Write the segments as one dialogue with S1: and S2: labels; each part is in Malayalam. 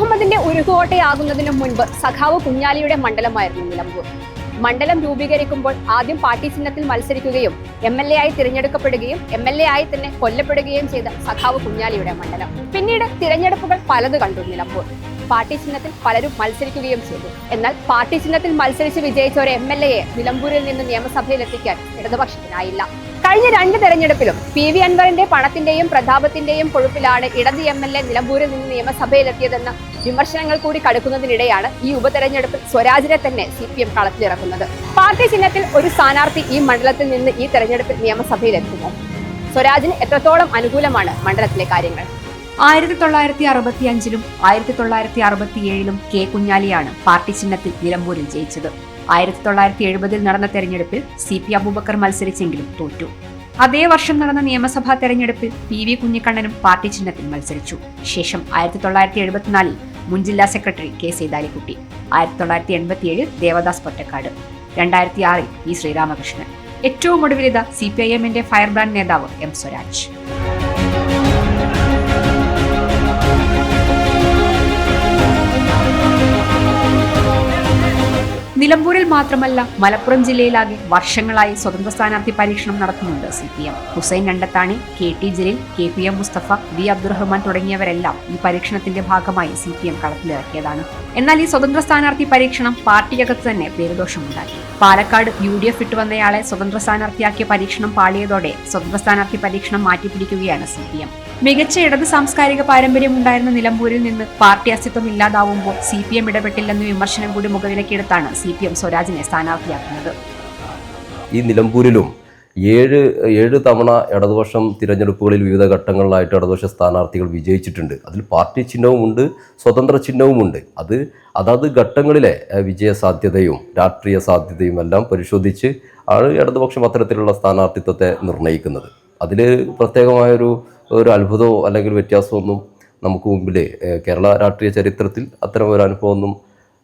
S1: മുഹമ്മദിന്റെ ഉരുകുകോട്ടയാകുന്നതിന് മുൻപ് സഖാവ് കുഞ്ഞാലിയുടെ മണ്ഡലമായിരുന്നു നിലമ്പൂർ. മണ്ഡലം രൂപീകരിക്കുമ്പോൾ ആദ്യം പാർട്ടി ചിഹ്നത്തിൽ മത്സരിക്കുകയും എം എൽ എ ആയി തിരഞ്ഞെടുക്കപ്പെടുകയും എം എൽ എ ആയി തന്നെ കൊല്ലപ്പെടുകയും ചെയ്ത സഖാവ് കുഞ്ഞാലിയുടെ മണ്ഡലം. പിന്നീട് തിരഞ്ഞെടുപ്പുകൾ പലത് കണ്ടു നിലമ്പൂർ. പാർട്ടി ചിഹ്നത്തിൽ പലരും മത്സരിക്കുകയും ചെയ്തു. എന്നാൽ പാർട്ടി ചിഹ്നത്തിൽ മത്സരിച്ച് വിജയിച്ച ഒരു എം എൽ എയെ നിലമ്പൂരിൽ നിന്ന് നിയമസഭയിലെത്തിക്കാൻ ഇടതുപക്ഷത്തിനായില്ല. കഴിഞ്ഞ രണ്ട് തെരഞ്ഞെടുപ്പിലും പി വി അൻവറിന്റെ പണത്തിന്റെയും പ്രതാപത്തിന്റെയും കൊഴുപ്പിലാണ് ഇടത് എം എൽ എ നിലമ്പൂരിൽ നിന്ന് നിയമസഭയിലെത്തിയതെന്ന വിമർശനങ്ങൾ കൂടി കടക്കുന്നതിനിടെയാണ് ഈ ഉപതെരഞ്ഞെടുപ്പിൽ സ്വരാജിനെ തന്നെ സി പി എം കളത്തിലിറക്കുന്നത്. പാർട്ടി ചിഹ്നത്തിൽ ഒരു സ്ഥാനാർത്ഥി ഈ മണ്ഡലത്തിൽ നിന്ന് ഈ തെരഞ്ഞെടുപ്പിൽ നിയമസഭയിലെത്തുമോ? സ്വരാജിന് എത്രത്തോളം അനുകൂലമാണ് മണ്ഡലത്തിലെ കാര്യങ്ങൾ?
S2: ആയിരത്തി തൊള്ളായിരത്തി അറുപത്തി അഞ്ചിലും ആയിരത്തി തൊള്ളായിരത്തി അറുപത്തിയേഴിലും കെ കുഞ്ഞാലിയാണ് പാർട്ടി ചിഹ്നത്തിൽ നിലമ്പൂരിൽ ജയിച്ചത്. ആയിരത്തി തൊള്ളായിരത്തി എഴുപതിൽ നടന്ന തെരഞ്ഞെടുപ്പിൽ സി പി അബൂബക്കർ മത്സരിച്ചെങ്കിലും തോറ്റു. അതേ വർഷം നടന്ന നിയമസഭാ തെരഞ്ഞെടുപ്പിൽ പി വി കുഞ്ഞിക്കണ്ണനും പാർട്ടി ചിഹ്നത്തിൽ മത്സരിച്ചു. ശേഷം ആയിരത്തി തൊള്ളായിരത്തി എഴുപത്തിനാലിൽ മുൻ ജില്ലാ സെക്രട്ടറി കെ സീതാലിക്കുട്ടി ആയിരത്തി തൊള്ളായിരത്തി എൺപത്തിയേഴിൽ ദേവദാസ് പൊറ്റക്കാട് രണ്ടായിരത്തി ആറിൽ ഇ ശ്രീരാമകൃഷ്ണൻ. ഏറ്റവും ഒടുവിലിത സി പി ഐ എമ്മിന്റെ ഫയർ ബ്രാൻഡ് നേതാവ് എം സ്വരാജ്. നിലമ്പൂരിൽ മാത്രമല്ല മലപ്പുറം ജില്ലയിലാകെ വർഷങ്ങളായി സ്വതന്ത്ര സ്ഥാനാർത്ഥി പരീക്ഷണം നടത്തുന്നുണ്ട് C P M Hussain Randathani K T Jaleel K P M Mustafa V Abdurahman തുടങ്ങിയവരെല്ലാം ഈ പരീക്ഷണത്തിന്റെ ഭാഗമായി സി പി എം കളത്തിലിറക്കിയതാണ്. എന്നാൽ ഈ സ്വതന്ത്ര സ്ഥാനാർത്ഥി പരീക്ഷണം പാർട്ടിയകത്ത് തന്നെ പേരുദോഷമുണ്ടാക്കി. പാലക്കാട് യു ഡി എഫ് ഇട്ടുവന്നയാളെ സ്വതന്ത്ര സ്ഥാനാർത്ഥിയാക്കിയ പരീക്ഷണം പാളിയതോടെ സ്വതന്ത്ര സ്ഥാനാർത്ഥി പരീക്ഷണം മാറ്റിപ്പിടിക്കുകയാണ് സി പി എം മികച്ച ഇടത് സാംസ്കാരിക പാരമ്പര്യം ഉണ്ടായിരുന്ന നിലമ്പൂരിൽ നിന്ന് പാർട്ടി അസ്തിത്വം ഇല്ലാതാവുമ്പോൾ സി പി എം ഇടപെട്ടില്ലെന്ന വിമർശനം കൂടി മുഖവിലക്കെടുത്താണ് സി പി എം സ്വരാജിനെ സ്ഥാനാർത്ഥിയാക്കുന്നത്.
S3: ഈ നിലമ്പൂരിലും ഏഴ് ഏഴ് തവണ ഇടതുപക്ഷം തിരഞ്ഞെടുപ്പുകളിൽ വിവിധ ഘട്ടങ്ങളിലായിട്ട് ഇടതുപക്ഷ സ്ഥാനാർത്ഥികൾ വിജയിച്ചിട്ടുണ്ട്. അതിൽ പാർട്ടി ചിഹ്നവുമുണ്ട് സ്വതന്ത്ര ചിഹ്നവുമുണ്ട്. അത് അതാത് ഘട്ടങ്ങളിലെ വിജയ സാധ്യതയും രാഷ്ട്രീയ സാധ്യതയും എല്ലാം പരിശോധിച്ച് ആണ് ഇടതുപക്ഷം അത്തരത്തിലുള്ള സ്ഥാനാർത്ഥിത്വത്തെ നിർണയിക്കുന്നത് അതിൽ പ്രത്യേകമായൊരു ഒരു അത്ഭുതമോ അല്ലെങ്കിൽ വ്യത്യാസമൊന്നും നമുക്ക് മുമ്പിൽ കേരള രാഷ്ട്രീയ ചരിത്രത്തിൽ അത്തരം ഒരു അനുഭവമൊന്നും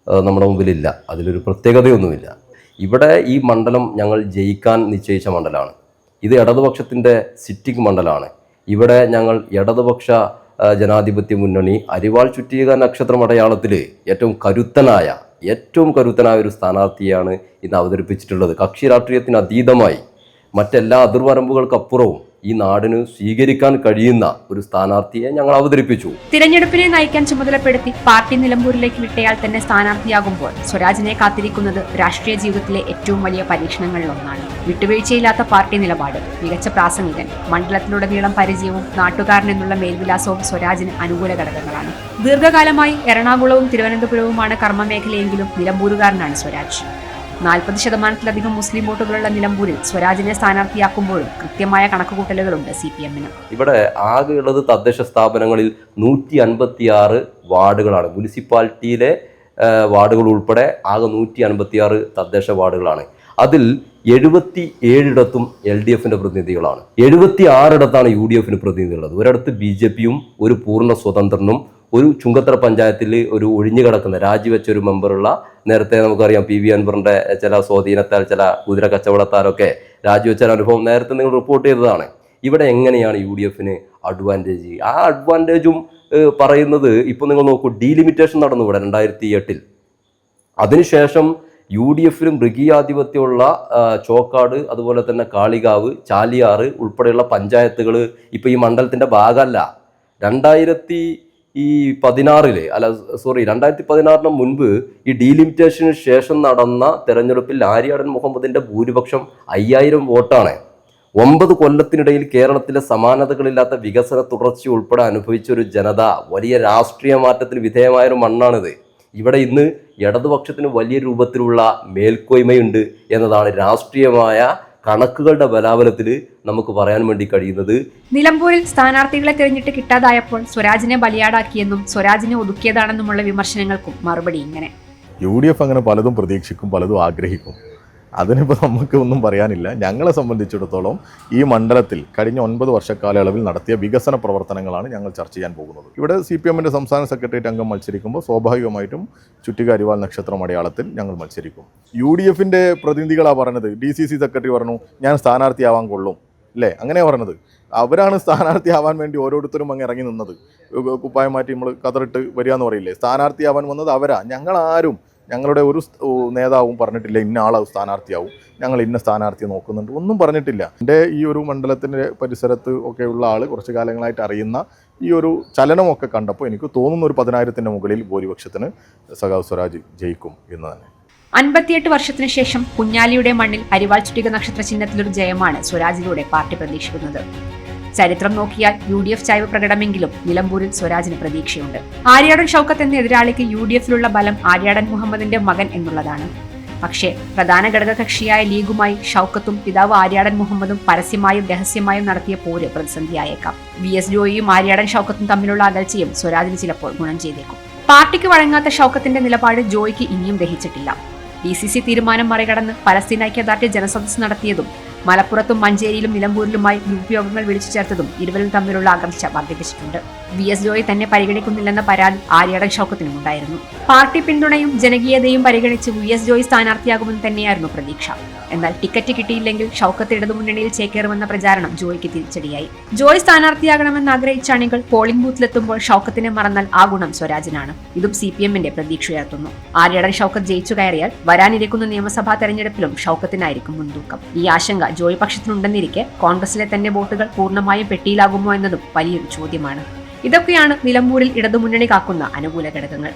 S3: നമ്മുടെ മുമ്പിലില്ല. അതിലൊരു പ്രത്യേകതയൊന്നുമില്ല. ഇവിടെ ഈ മണ്ഡലം ഞങ്ങൾ ജയിക്കാൻ നിശ്ചയിച്ച മണ്ഡലമാണ്. ഇത് ഇടതുപക്ഷത്തിന്റെ സിറ്റിംഗ് മണ്ഡലമാണ്. ഇവിടെ ഞങ്ങൾ ഇടതുപക്ഷ ജനാധിപത്യ മുന്നണി അരിവാൾ ചുറ്റിക നക്ഷത്രം അടയാളത്തിൽ ഏറ്റവും കരുത്തനായ ഏറ്റവും കരുത്തനായ ഒരു സ്ഥാനാർത്ഥിയാണ് ഇന്ന് അവതരിപ്പിച്ചിട്ടുള്ളത്. കക്ഷി രാഷ്ട്രീയത്തിന് അതീതമായി മറ്റെല്ലാ അതിർവരമ്പുകൾക്കപ്പുറവും ഈ നാടിന് സ്വീകരിക്കാൻ കഴിയുന്ന ഒരു സ്ഥാനാർത്ഥിയെ ഞങ്ങൾ അവതരിപ്പിച്ചു.
S2: തിരഞ്ഞെടുപ്പിനെ നയിക്കാൻ ചുമതലപ്പെടുത്തി പാർട്ടി നിലമ്പൂരിലേക്ക് വിട്ടയാൾ തന്നെ സ്ഥാനാർത്ഥിയാകുമ്പോൾ സ്വരാജിനെ കാത്തിരിക്കുന്നത് രാഷ്ട്രീയ ജീവിതത്തിലെ ഏറ്റവും വലിയ പരീക്ഷണങ്ങളിൽ ഒന്നാണ്. വിട്ടുവീഴ്ചയില്ലാത്ത പാർട്ടി നിലപാട് മികച്ച പ്രാസംഗികൻ മണ്ഡലത്തിലുടനീളം പരിചയവും നാട്ടുകാരൻ എന്നുള്ള മേൽവിലാസവും സ്വരാജിന് അനുകൂല ഘടകങ്ങളാണ്. ദീർഘകാലമായി എറണാകുളവും തിരുവനന്തപുരവുമാണ് കർമ്മമേഖലയെങ്കിലും നിലമ്പൂരുകാരനാണ് സ്വരാജ്. നാൽപ്പത് ശതമാനത്തിലധികം മുസ്ലിം വോട്ടുകളുള്ള നിലമ്പൂരിൽ സ്വരാജിനെ സ്ഥാനാർത്ഥിയാക്കുമ്പോഴും കൃത്യമായ കണക്കുകൂട്ടലുകളുണ്ട് സി പി എമ്മിന്.
S3: ഇവിടെ ആകെയുള്ളത് തദ്ദേശ സ്ഥാപനങ്ങളിൽ നൂറ്റി അൻപത്തി ആറ് വാർഡുകളാണ്. മുനിസിപ്പാലിറ്റിയിലെ വാർഡുകൾ ഉൾപ്പെടെ ആകെ നൂറ്റി അൻപത്തി ആറ് തദ്ദേശ വാർഡുകളാണ്. അതിൽ എഴുപത്തി ഏഴിടത്തും എൽ ഡി എഫിന്റെ പ്രതിനിധികളാണ്. എഴുപത്തി ആറിടത്താണ് യു ഡി എഫിന് പ്രതിനിധികളുള്ളത്. ഒരിടത്ത് ബി ജെ പിയും ഒരു പൂർണ സ്വതന്ത്രനും ഒരു ചുങ്കത്തറ പഞ്ചായത്തിൽ ഒരു ഒഴിഞ്ഞു കിടക്കുന്ന രാജിവെച്ച ഒരു മെമ്പറുള്ള നേരത്തെ നമുക്കറിയാം പി വി അൻവറിന്റെ ചില സ്വാധീനത്താൽ ചില കുതിര കച്ചവടത്താലൊക്കെ രാജിവെച്ച അനുഭവം നേരത്തെ നിങ്ങൾ റിപ്പോർട്ട് ചെയ്തതാണ്. ഇവിടെ എങ്ങനെയാണ് യു ഡി എഫിന് അഡ്വാന്റേജ് ആ അഡ്വാന്റേജും പറയുന്നത് ഇപ്പോൾ നിങ്ങൾ നോക്കൂ ഡീലിമിറ്റേഷൻ നടന്നു ഇവിടെ രണ്ടായിരത്തി എട്ടിൽ അതിനുശേഷം യു ഡി എഫിലും മൃഗീയാധിപത്യമുള്ള ചോക്കാട് അതുപോലെ തന്നെ കാളികാവ് ചാലിയാറ് ഉൾപ്പെടെയുള്ള പഞ്ചായത്തുകൾ ഇപ്പോൾ ഈ മണ്ഡലത്തിന്റെ ഭാഗമല്ല. രണ്ടായിരത്തി ഈ പതിനാറിൽ അല്ല സോറി രണ്ടായിരത്തി പതിനാറിന് മുൻപ് ഈ ഡീലിമിറ്റേഷന് ശേഷം നടന്ന തെരഞ്ഞെടുപ്പിൽ ആര്യാടൻ മുഹമ്മദിന്റെ ഭൂരിപക്ഷം അയ്യായിരം വോട്ടാണ്. ഒമ്പത് കൊല്ലത്തിനിടയിൽ കേരളത്തിലെ സമാനതകളില്ലാത്ത വികസന തുടർച്ച ഉൾപ്പെടെ അനുഭവിച്ച ഒരു ജനത വലിയ രാഷ്ട്രീയ മാറ്റത്തിന് വിധേയമായ ഒരു മണ്ണാണിത്. ഇവിടെ ഇന്ന് ഇടതുപക്ഷത്തിന് വലിയ രൂപത്തിലുള്ള മേൽക്കോയ്മയുണ്ട് എന്നതാണ് രാഷ്ട്രീയമായ കണക്കുകളുടെ ബലാബലത്തിൽ നമുക്ക് പറയാൻ വേണ്ടി കഴിയുന്നത്
S2: നിലമ്പൂരിൽ സ്ഥാനാർത്ഥികളെ തിരഞ്ഞിട്ട് കിട്ടാതായപ്പോൾ സ്വരാജിനെ ബലിയാടാക്കിയെന്നും സ്വരാജിനെ ഒതുക്കിയതാണെന്നുമുള്ള വിമർശനങ്ങൾക്കും മറുപടി ഇങ്ങനെ.
S4: യു ഡി എഫ് അങ്ങനെ പലതും പ്രതീക്ഷിക്കും പലതും ആഗ്രഹിക്കും. അതിനിപ്പോൾ നമുക്ക് ഒന്നും പറയാനില്ല. ഞങ്ങളെ സംബന്ധിച്ചിടത്തോളം ഈ മണ്ഡലത്തിൽ കഴിഞ്ഞ ഒൻപത് വർഷക്കാലയളവിൽ നടത്തിയ വികസന പ്രവർത്തനങ്ങളാണ് ഞങ്ങൾ ചർച്ച ചെയ്യാൻ പോകുന്നത്. ഇവിടെ സി പി എമ്മിന്റെ സംസ്ഥാന സെക്രട്ടേറിയറ്റ് അംഗം മത്സരിക്കുമ്പോൾ സ്വാഭാവികമായിട്ടും ചുറ്റിക അരിവാൾ നക്ഷത്രം അടയാളത്തിൽ ഞങ്ങൾ മത്സരിക്കും. യു ഡി എഫിന്റെ പ്രതിനിധികളാണ് പറഞ്ഞത് ഡി സി സി സെക്രട്ടറി പറഞ്ഞു ഞാൻ സ്ഥാനാർത്ഥിയാവാൻ കൊള്ളും. അല്ലേ അങ്ങനെയാണ് പറഞ്ഞത് അവരാണ് സ്ഥാനാർത്ഥിയാവാൻ വേണ്ടി ഓരോരുത്തരും അങ്ങ് ഇറങ്ങി നിന്നത്. കുപ്പായം മാറ്റി നമ്മൾ കതറിട്ട് വരിക എന്ന് പറയില്ലേ? സ്ഥാനാർത്ഥിയാവാൻ വന്നത് അവരാ. ഞങ്ങളാരും ഞങ്ങളുടെ ഒരു നേതാവും പറഞ്ഞിട്ടില്ല ഇന്ന ആളാവും സ്ഥാനാർത്ഥിയാവും. ഞങ്ങൾ ഇന്ന സ്ഥാനാർത്ഥിയെ നോക്കുന്നുണ്ട്. ഒന്നും പറഞ്ഞിട്ടില്ല. എന്റെ ഈ ഒരു മണ്ഡലത്തിന്റെ പരിസരത്ത് ഒക്കെയുള്ള ആൾ കുറച്ച് കാലങ്ങളായിട്ട് അറിയുന്ന ഈ ഒരു ചലനമൊക്കെ കണ്ടപ്പോൾ എനിക്ക് തോന്നുന്ന ഒരു പതിനായിരത്തിന്റെ മുകളിൽ ഭൂരിപക്ഷത്തിന് സഖാവ് സ്വരാജ് ജയിക്കും എന്ന് തന്നെ.
S2: അൻപത്തിയെട്ട് വർഷത്തിനു ശേഷം കുഞ്ഞാലിയുടെ മണ്ണിൽ അരിവാൾ ചുറ്റിക നക്ഷത്ര ചിഹ്നത്തിലൊരു ജയമാണ് സ്വരാജിലൂടെ പാർട്ടി പ്രതീക്ഷിക്കുന്നത്. ചരിത്രം നോക്കിയാൽ യു ഡി എഫ് ചായ്വ് പ്രകടമെങ്കിലും നിലമ്പൂരിൽ സ്വരാജിന് പ്രതീക്ഷയുണ്ട്. ആര്യാടൻ ഷൗക്കത്ത് എന്ന എതിരാളിക്ക് യു ഡി എഫിലുള്ള ബലം ആര്യാടൻ മുഹമ്മദിന്റെ മകൻ എന്നുള്ളതാണ്. പക്ഷേ പ്രധാന ഘടകകക്ഷിയായ ലീഗുമായി ഷൗക്കത്തും പിതാവ് ആര്യാടൻ മുഹമ്മദും പരസ്യമായും രഹസ്യമായും നടത്തിയ പോര് പ്രതിസന്ധിയായേക്കാം. വി എസ് ജോയിയും ആര്യാടൻ ഷൗക്കത്തും തമ്മിലുള്ള അകൽച്ചയും സ്വരാജിന് ചിലപ്പോൾ ഗുണം ചെയ്തേക്കും. പാർട്ടിക്ക് വഴങ്ങാത്ത ഷൗക്കത്തിന്റെ നിലപാട് ജോയിക്ക് ഇനിയും ദഹിച്ചിട്ടില്ല. ഡി സി സി തീരുമാനം മറികടന്ന് പലസ്തീൻ ഐക്യദാർഢ്യ ജനസദസ് നടത്തിയതും മലപ്പുറത്തും മഞ്ചേരിയിലും നിലമ്പൂരിലുമായി ഗ്രൂപ്പ് വിളിച്ചു ചേർത്തതും ഇരുവരും തമ്മിലുള്ള അകർച്ച വർദ്ധിപ്പിച്ചിട്ടുണ്ട്. വി എസ് ജോയി തന്നെ പരിഗണിക്കുന്നില്ലെന്ന പരാതി ആര്യാടൻ ഷൗക്കത്തിനും ഉണ്ടായിരുന്നു. പാർട്ടി പിന്തുണയും ജനകീയതയും പരിഗണിച്ച് വി എസ് ജോയി സ്ഥാനാർത്ഥിയാകുമെന്ന് തന്നെയായിരുന്നു പ്രതീക്ഷ. എന്നാൽ ടിക്കറ്റ് കിട്ടിയില്ലെങ്കിൽ ഷൗക്കത്ത് ഇടതുമുന്നണിയിൽ ചേക്കേറുമെന്ന പ്രചാരണം ജോയിക്ക് തിരിച്ചടിയായി. ജോയ് സ്ഥാനാർത്ഥിയാകണമെന്ന് ആഗ്രഹിച്ച അണികൾ പോളിംഗ് ബൂത്തിലെത്തുമ്പോൾ ഷൗക്കത്തിനെ മറന്നാൽ ആ ഗുണം സ്വരാജിനാണ്. ഇതും സി പി എമ്മിന്റെ പ്രതീക്ഷയുയർത്തുന്നു ആര്യടൻ ഷൗക്കത്ത് ജയിച്ചു കയറിയാൽ വരാനിരിക്കുന്ന നിയമസഭാ തെരഞ്ഞെടുപ്പിലും ഷൗക്കത്തിനായിരിക്കും മുൻതൂക്കം. ഈ ആശങ്ക ജോയ് പക്ഷത്തിനുണ്ടെന്നിരിക്കെ കോൺഗ്രസിലെ തന്നെ വോട്ടുകൾ പൂർണമായും പെട്ടിയിലാകുമോ എന്നതും വലിയൊരു ചോദ്യമാണ്. ഇതൊക്കെയാണ് നിലമ്പൂരിൽ ഇടതുമുന്നണി കാക്കുന്ന അനുകൂല ഘടകങ്ങൾ.